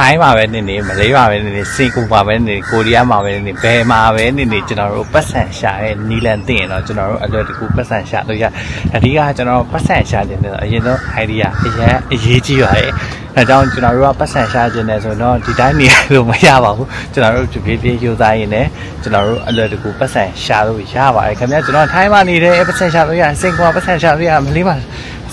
ထိုင်းမှာပဲနေနေမလေးမှာပဲနေနေစင်ကာပူမှာပဲနေနေကိုရီးယားမှာပဲနေနေဘယ်မှာပဲနေနေကျွန်တော်တို့ပတ်စံရှာတဲ့နီလန်သိရင်တော့ကျွန်တော်တို့အလွယ်တကူပတ်စံရှာလို့ရအဓိကကျွန်တော်ပတ်စံရှာခြင်းတဲ့အရင်ဆုံး idea အရင်အရေးကြီးပါတယ်အဲကြောင့်ကျွန်တော်တို့ကပတ်စံရှာခြင်းတယ်ဆိုတော့ဒီတိုင်းနေလို့မရပါဘူးကျွန်တော်တို့ဖြည်းဖြည်းယူသားရင်လည်းကျွန်တော်တို့အလွယ်တကူပတ်စံရှာလို့ရပါတယ်ခင်ဗျာကျွန်တော်ထိုင်းမှာနေတယ်ပတ်စံရှာလို့ရစင်ကာပူပတ်စံရှာလို့ရမလေးမှာ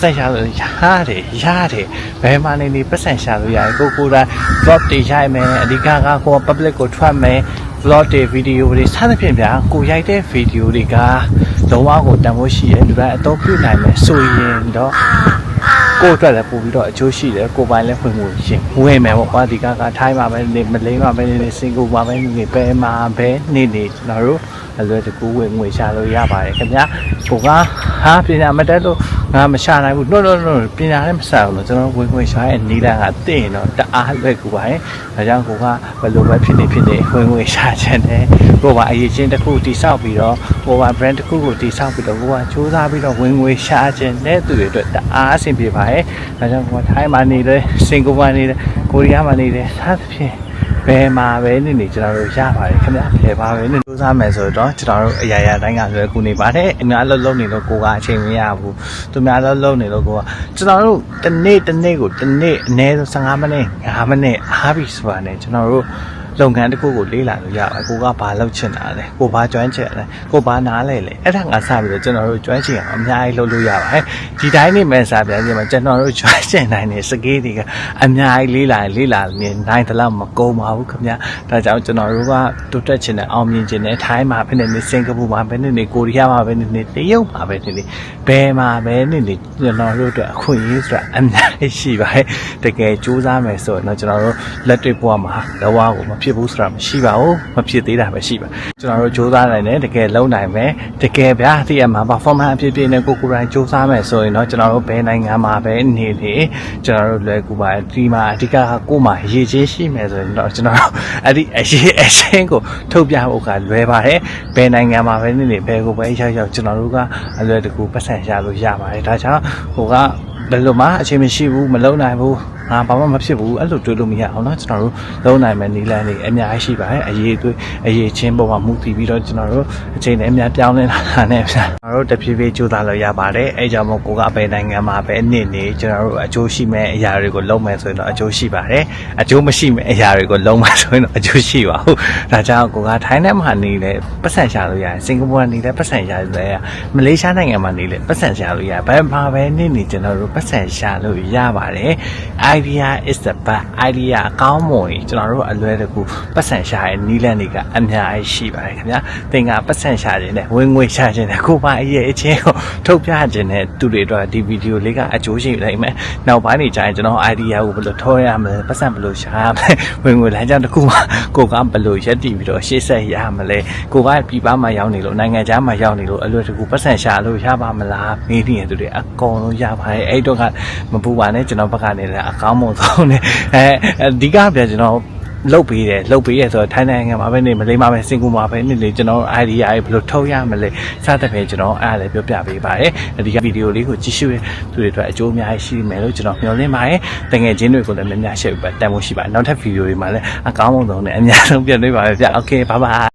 ပတ်စံရှာလို့ရတယ်ရတယ်ဘယ်မှာနေနေပတ်စံရှာလို့ရတယ်ကိုကိုယ်တိုင် vlog တွေရိုက်မယ်အဓိကကကိုယ် public ကိုထွက်မယ် vlog တွေ video တွေစသဖြင့်ဗျာကိုရိုက်တဲ့ video တွေကလုံးဝကိုတန်ဖိုးရှိတယ်လူတိုင်းအသုံးပြုနိုင်မယ်ဆိုရင်တော့ကိုယ့်အတွက်လည်းပို့ပြီးတော့အကျိုးရှိတယ်ကိုယ်ပိုင်လည်းဖွင့်မှုရှင်ဝင်မယ်ပေါ့ကွာဒီကကထိုင်းမှာပဲနေမလိမ့်မှာပဲနေနေစင်ကာပူမှာပဲနေနေဘယ်မှာပဲနေနေကျွန်တော်တို့အလွယ်တကူဝင်ငွေရှာလို့ရပါတယ်ခင်ဗျာကိုကဟာပညာမတက်လို့ငါမရှာနိုင်ဘူး no no no ပညာလည်းမစားဘူးလို့ကျွန်တော်ဝင်ငွေရှာရဲ့နီလာကတင့်တော့တအားလွယ်ကူပါတယ်ဒါကြောင့်ကိုကဘယ်လိုပဲဖြစ်နေဖြစ်နေဝင်ငွေရှာချင်တယ်ကိုကအရေးချင်းတစ်ခုတိဆောက်ပြီးတော့ကိုက brand တစ်ခုကိုတိဆောက်ပြီးတော့ကိုကစူးစမ်းပြီးတော့ဝင်ငွေရှာချင်တဲ့သူတွေအတွက်တအားအဆင်ပြေပါတယ်ဒါကြောင့်ကိုကထိုင်းမှာနေတယ်စင်ကာပူမှာနေတယ်ကိုရီးယားမှာနေတယ်စသဖြင့် ဘယ်မှာပဲနေနေကျွန်တော်တို့ရပါတယ်ခင်ဗျာဘယ်မှာပဲနေစူးစမ်းမယ်ဆိုတော့ကျွန်တော်တို့အရာရာတိုင်းကလွယ်ကူနေပါတယ်အများလုံးလုံးနေလို့ကိုကအချိန်မရဘူးသူများလုံးလုံးနေလို့ကိုကကျွန်တော်တို့တစ်နေ့တစ်နေ့ကိုတစ်နေ့အနည်းဆုံး15မိနစ်5မိနစ်အားပြီဆိုတာနဲ့ကျွန်တော်တို့ လုပ်ငန်းတစ်ခုကိုလေးလာလို့ရပါတယ်ကိုကဘာလုပ်ချင်တာလဲကိုဘာကျွမ်းချင်လဲကိုဘာနားလဲလေအဲ့ဒါငါစပြီးတော့ကျွန်တော်တို့ကျွမ်းချင်အောင်အများကြီးလုပ်လို့ရပါတယ်ဒီတိုင်းနေမဲ့စားပြန်ပြန်မှာကျွန်တော်တို့ကျွမ်းချင်နိုင်တဲ့စကေးတွေကအများကြီးလေးလာရင်လေးလာနေနိုင်တယ်လို့မကုန်ပါဘူးခင်ဗျာဒါကြောင့်ကျွန်တော်တို့ကတိုးတက်ချင်တဲ့အောင်မြင်ချင်တဲ့ထိုင်းမှာပဲနေနေစင်ကာပူမှာပဲနေနေကိုရီးယားမှာပဲနေနေတရုတ်မှာပဲနေနေဘယ်မှာပဲနေနေကျွန်တော်တို့အတွက်အခွင့်အရေးဆိုတာအများကြီးရှိပါတယ်တကယ်စူးစမ်းမယ်ဆိုတော့ကျွန်တော်တို့လက်တွေ့ဘဝမှာလောကကိုမဖြစ်ဘူးဆိုတာမရှိပါဘူးမဖြစ်သေးတာပဲရှိပါကျွန်တော်တို့စူးစမ်းနိုင်တယ်တကယ်လုံနိုင်မယ်တကယ်ဗျာသိရမှာ performance အဖြစ်ဖြစ်နဲ့ကိုကိုယ်တိုင်စူးစမ်းမယ်ဆိုရင်တော့ကျွန်တော်တို့ဘယ်နိုင်ငံမှာပဲနေနေကျွန်တော်တို့လွယ်ကူပါတယ်ဒီမှာအဓိကကကိုယ်မှာရည်ချင်းရှိမယ်ဆိုရင်တော့ကျွန်တော်တို့အဲ့ဒီအရေးအချင်းကိုထုတ်ပြဖို့ကလွယ်ပါတယ်ဘယ်နိုင်ငံမှာပဲနေနေဘယ်ကိုပဲရောက်ရောက်ကျွန်တော်တို့ကအလွယ်တကူပတ်စံရလို့ရပါတယ်ဒါကြောင့်ဟိုကဘယ်လိုမှအချိန်မရှိဘူးမလုံနိုင်ဘူး ငါဘာမှမဖြစ်ဘူးအဲ့လိုတွေးလို့မရအောင်နော်ကျွန်တော်တို့လုံးနိုင်မဲ့နီလန်တွေအများကြီးရှိပါတယ်အရေးသွေးအရေးချင်းပုံမှာမူတည်ပြီးတော့ကျွန်တော်တို့အချိန်နဲ့အများပြောင်းလဲလာတာနဲ့ဗျာကျွန်တော်တို့တဖြည်းဖြည်းကြိုးစားလို့ရပါတယ်အဲကြောင့်မို့ကိုကဘယ်နိုင်ငံမှာပဲနေနေကျွန်တော်တို့အကျိုးရှိမဲ့အရာတွေကိုလုံးမယ်ဆိုရင်တော့အကျိုးရှိပါတယ်အကျိုးမရှိမဲ့အရာတွေကိုလုံးမယ်ဆိုရင်တော့အကျိုးရှိပါဘူးဒါကြောင့်ကိုကထိုင်းထဲမှာနေလဲပတ်စံရှာလို့ရတယ်စင်ကာပူကနေလဲပတ်စံရှာလို့ရတယ်မလေးရှားနိုင်ငံမှာနေလဲပတ်စံရှာလို့ရတယ်ဘယ်မှာပဲနေနေကျွန်တော်တို့ပတ်စံရှာလို့ရပါတယ်အဲ idea is the best idea အကောင်းမွန်ကြီးကျွန်တော်တို့အလွယ်တကူပတ်စံရှာရဲ့နီးလန်းတွေကအများကြီးရှိပါတယ်ခင်ဗျာသင်ကပတ်စံရှာခြင်းနဲ့ဝင်ငွေရှာခြင်းနဲ့ကိုပါအရေးအချင်းကိုထုတ်ပြခြင်းနဲ့သူတွေတော့ဒီဗီဒီယိုလေးကအကျိုးရှိလိုက်မယ်နောက်ပိုင်းနေကျရင်ကျွန်တော် idea ကိုဘယ်လိုထောရမလဲပတ်စံဘယ်လိုရှာရမလဲဝင်ငွေလမ်းကြောင်းတစ်ခုမှကိုကဘယ်လိုရက်တည်ပြီးတော့ရှေ့ဆက်ရမလဲကိုကပြည်ပမှာရောက်နေလို့နိုင်ငံခြားမှာရောက်နေလို့အလွယ်တကူပတ်စံရှာလို့ရပါမလားမေးနေတယ်သူတွေအကုန်လုံးရပါတယ်အဲ့တော့ကမပူပါနဲ့ကျွန်တော်ဘက်ကနေလည်းအကောင်းမွန်ဆုံးနဲ့အဲအဓိကပြကျွန်တော်လုတ်ပေးတယ်လုတ်ပေးရဆိုတော့ထိုင်းနိုင်ငံမှာပဲနေမလေးမှာပဲစင်ကူမှာပဲနေလေကျွန်တော် idea တွေဘယ်လိုထုတ်ရမလဲစသဖြင့်ကျွန်တော်အားလည်းပြောပြပေးပါတယ်ဒီကဗီဒီယိုလေးကိုကြည့်ရှုရသူတွေအတွက်အကျိုးအများကြီးရှိမယ်လို့ကျွန်တော်မျှော်လင့်ပါတယ်တကယ်ချင်းတွေကိုလည်းများများရှေ့ပြီးတန်ဖို့ရှိပါတယ်နောက်ထပ်ဗီဒီယိုတွေမှာလည်းအကောင်းဆုံးနဲ့အများဆုံးပြန်တွေ့ပါမယ်ဗျ Okay bye bye